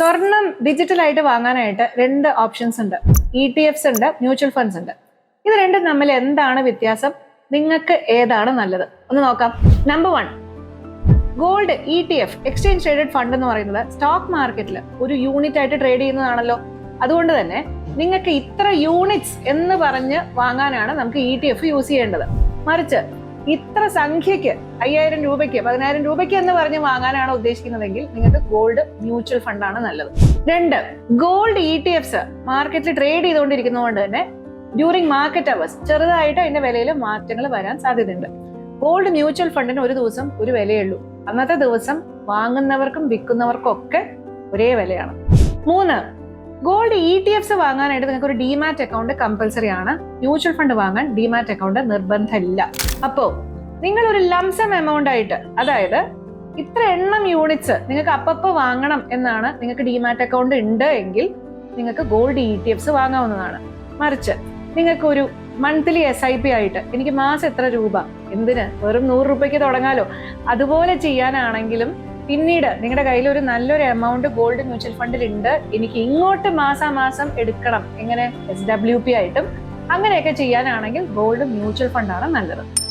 സ്വർണം ഡിജിറ്റലായിട്ട് വാങ്ങാനായിട്ട് രണ്ട് ഓപ്ഷൻസ് ഉണ്ട്. ഇ ടി എഫ്സ് ഉണ്ട് മ്യൂച്വൽ ഫണ്ട്സ് ഉണ്ട്. ഇത് രണ്ടും തമ്മിൽ എന്താണ് വ്യത്യാസം? നിങ്ങൾക്ക് ഏതാണ് നല്ലത്? ഒന്ന് നോക്കാം. Number one gold E T F exchange traded fund എന്ന് പറയുന്നത് സ്റ്റോക്ക് മാർക്കറ്റിൽ ഒരു യൂണിറ്റ് ആയിട്ട് ട്രേഡ് ചെയ്യുന്നതാണല്ലോ. അതുകൊണ്ട് തന്നെ നിങ്ങൾക്ക് ഇത്ര യൂണിറ്റ്സ് എന്ന് പറഞ്ഞ് വാങ്ങാനാണ് നമുക്ക് ഇ ടി എഫ് യൂസ് ചെയ്യേണ്ടത്. മറിച്ച് ഇത്ര സംഖ്യയ്ക്ക് അയ്യായിരം രൂപയ്ക്ക് പതിനായിരം രൂപയ്ക്ക് എന്ന് പറഞ്ഞ് വാങ്ങാനാണ് ഉദ്ദേശിക്കുന്നതെങ്കിൽ നിങ്ങൾക്ക് ഗോൾഡ് മ്യൂച്വൽ ഫണ്ടാണ് നല്ലത്. രണ്ട് ഗോൾഡ് ഇ ടി എഫ്സ് മാർക്കറ്റിൽ ട്രേഡ് ചെയ്തുകൊണ്ടിരിക്കുന്നതുകൊണ്ട് തന്നെ ഡ്യൂറിങ് മാർക്കറ്റ് അവേഴ്സ് ചെറുതായിട്ട് അതിന്റെ വിലയിൽ മാറ്റങ്ങൾ വരാൻ സാധ്യതയുണ്ട്. ഗോൾഡ് മ്യൂച്വൽ ഫണ്ടിന് ഒരു ദിവസം ഒരു വിലയുള്ളൂ അന്നത്തെ ദിവസം വാങ്ങുന്നവർക്കും വിൽക്കുന്നവർക്കും ഒക്കെ ഒരേ വിലയാണ്. മൂന്ന് ഗോൾഡ് ഇ ടി എഫ്സ് വാങ്ങാനായിട്ട് നിങ്ങൾക്ക് ഒരു ഡിമാറ്റ് അക്കൗണ്ട് കമ്പൽസറി ആണ്. മ്യൂച്വൽ ഫണ്ട് വാങ്ങാൻ ഡിമാറ്റ് അക്കൗണ്ട് നിർബന്ധമില്ല. അപ്പോ നിങ്ങൾ ഒരു ലംസം എമൗണ്ട് ആയിട്ട് അതായത് ഇത്ര എണ്ണം യൂണിറ്റ്സ് നിങ്ങൾക്ക് അപ്പപ്പോ വാങ്ങണം എന്നാണ് നിങ്ങൾക്ക് ഡിമാറ്റ് അക്കൗണ്ട് ഉണ്ട് എങ്കിൽ നിങ്ങൾക്ക് ഗോൾഡ് ഇ ടി എഫ്സ് വാങ്ങാവുന്നതാണ്. മറിച്ച് നിങ്ങൾക്ക് ഒരു മന്ത്ലി എസ് ഐ പി ആയിട്ട് എനിക്ക് മാസം എത്ര രൂപ എന്തിന്? വെറും നൂറ് രൂപയ്ക്ക് തുടങ്ങാലോ? അതുപോലെ ചെയ്യാനാണെങ്കിലും പിന്നീട് നിങ്ങളുടെ കയ്യിൽ ഒരു നല്ലൊരു എമൗണ്ട് ഗോൾഡ് മ്യൂച്വൽ ഫണ്ടിൽ ഉണ്ട്. എനിക്ക് ഇങ്ങോട്ട് മാസാമാസം എടുക്കണം. എങ്ങനെ? എസ് ഡബ്ല്യു പി ആയിട്ടും അങ്ങനെയൊക്കെ ചെയ്യാനാണെങ്കിൽ ഗോൾഡ് മ്യൂച്വൽ ഫണ്ടാണ് നല്ലത്.